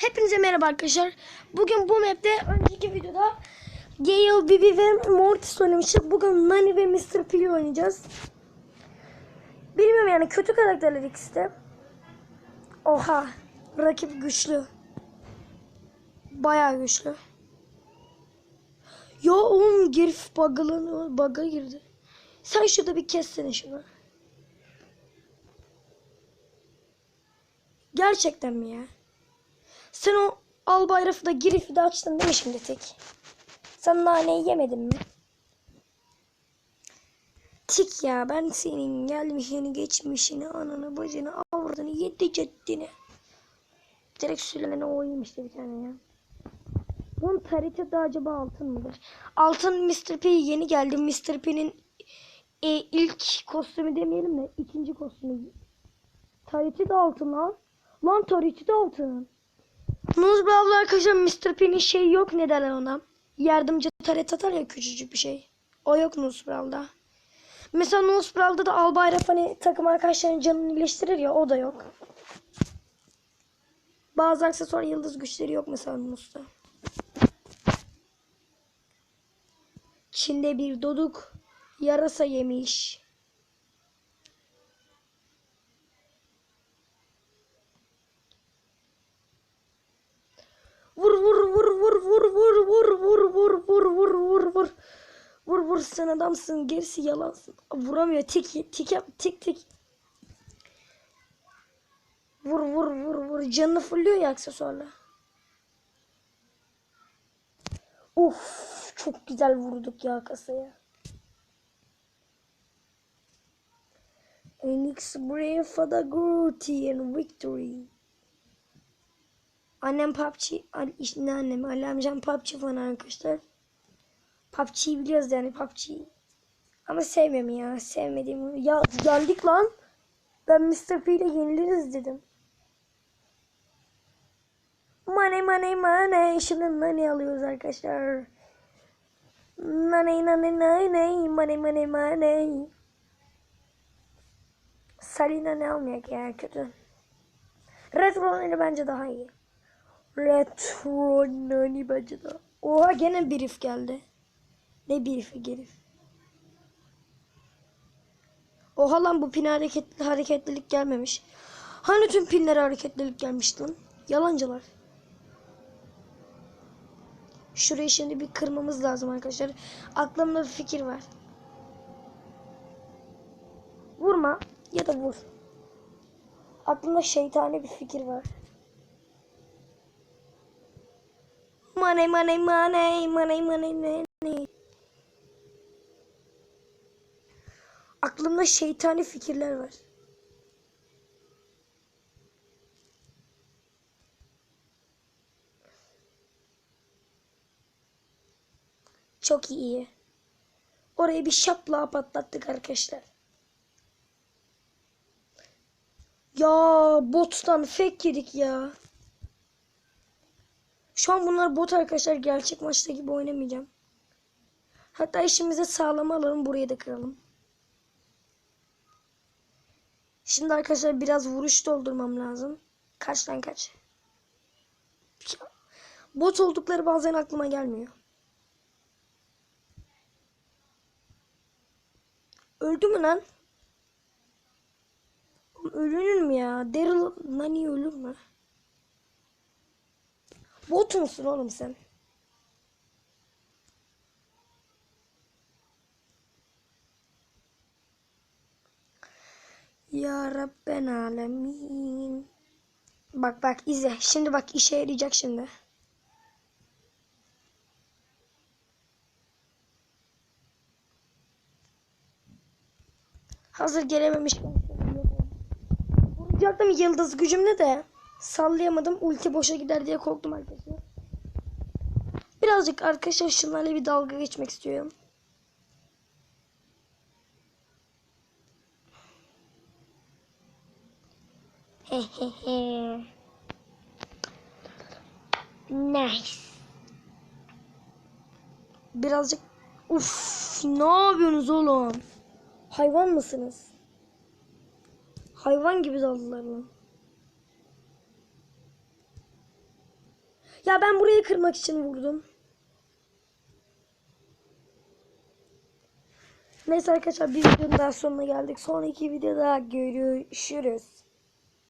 Hepinize merhaba arkadaşlar. Bugün bu map'te önceki videoda Gale, Bibi ve Mortis oynamıştık. Bugün Nani ve Mr. P oynayacağız. Bilmiyorum yani kötü karakterler ikisi de. Oha. Rakip güçlü. Bayağı güçlü. Ya oğlum girif bug'lı bug'a girdi. Sen şurada bir kessene şunu. Gerçekten mi ya? Sen o al bayrafı da girifi de açtın değil mi şimdi tek? Sen naneyi yemedin mi? Tik ya ben senin gelmişini geçmişini ananı bacını avradını yedi ceddini. Direkt söylenene oyayım işte bir tane ya. Bunun tarihte de acaba altın mıdır? Altın Mr. P yeni geldi. Mr. P'nin e, ilk kostümü demeyelim de ikinci kostümü. Tarihte de altın lan. Lan tarihte de altın. Nuz abla arkadaşlar Mr. P'nin şey yok ne derler ona. Yardımcı taret atar ya küçücük bir şey. O yok Nuz Brawl'da. Mesela Nuz Brawl'da da Albayrak hani takım arkadaşlarının canını iyileştirir ya o da yok. Bazı aksesuar yıldız güçleri yok mesela Nuz'da. Çin'de bir doduk yarasa yemiş. Vur sen adamsın gerisi yalansın. Vuramıyor tik yap tik tik vur vur vur vur. Canını fulluyor ya aksesuarla. Uf çok güzel vurduk ya kasaya. Enix Brave for the Grooti and victory. Annem PUBG, al- işte ne annem, Ali amcam PUBG falan arkadaşlar. PUBG'yi biliyoruz yani PUBG'yi. Ama sevmiyorum ya, sevmediğim. Ya geldik lan. Ben Mr. P ile yeniliriz dedim. Money money money. Şimdi money alıyoruz arkadaşlar. Money money money. Money money money. Salina ne almıyor ki ya kötü. Retro Nani bence daha iyi. Retro Nani bence daha. Oha gene bir if geldi. Ne bir ifi gerif. Oha lan bu pin hareketli hareketlilik gelmemiş. Hani tüm pinlere hareketlilik gelmişti lan? Yalancılar. Şurayı şimdi bir kırmamız lazım arkadaşlar. Aklımda bir fikir var. Vurma ya da vur. Aklımda şeytani bir fikir var. Money money money money money money. Aklımda şeytani fikirler var. Çok iyi. Orayı bir şapla patlattık arkadaşlar. Ya bottan fake yedik ya. Şu an bunlar bot arkadaşlar. Gerçek maçta gibi oynamayacağım. Hatta işimize sağlam alalım. Burayı da kıralım. Şimdi arkadaşlar biraz vuruş doldurmam lazım. Kaçtan kaç? Bot oldukları bazen aklıma gelmiyor. Öldü mü lan? Ölünür mü ya? Daryl Nani ölür mü? Bot musun oğlum sen? Ya Rabben alemin. Bak bak izle. Şimdi bak işe yarayacak şimdi. Hazır gelememiş. Vuracaktım yıldız gücümle de sallayamadım. Ulti boşa gider diye korktum arkadaşlar. Birazcık arkadaşlar şunlarla bir dalga geçmek istiyorum. Nice. Birazcık Uf, ne yapıyorsunuz oğlum? Hayvan mısınız? Hayvan gibi daldılar lan. Ya ben burayı kırmak için vurdum. Neyse arkadaşlar bir videonun daha sonuna geldik. Sonraki videoda görüşürüz.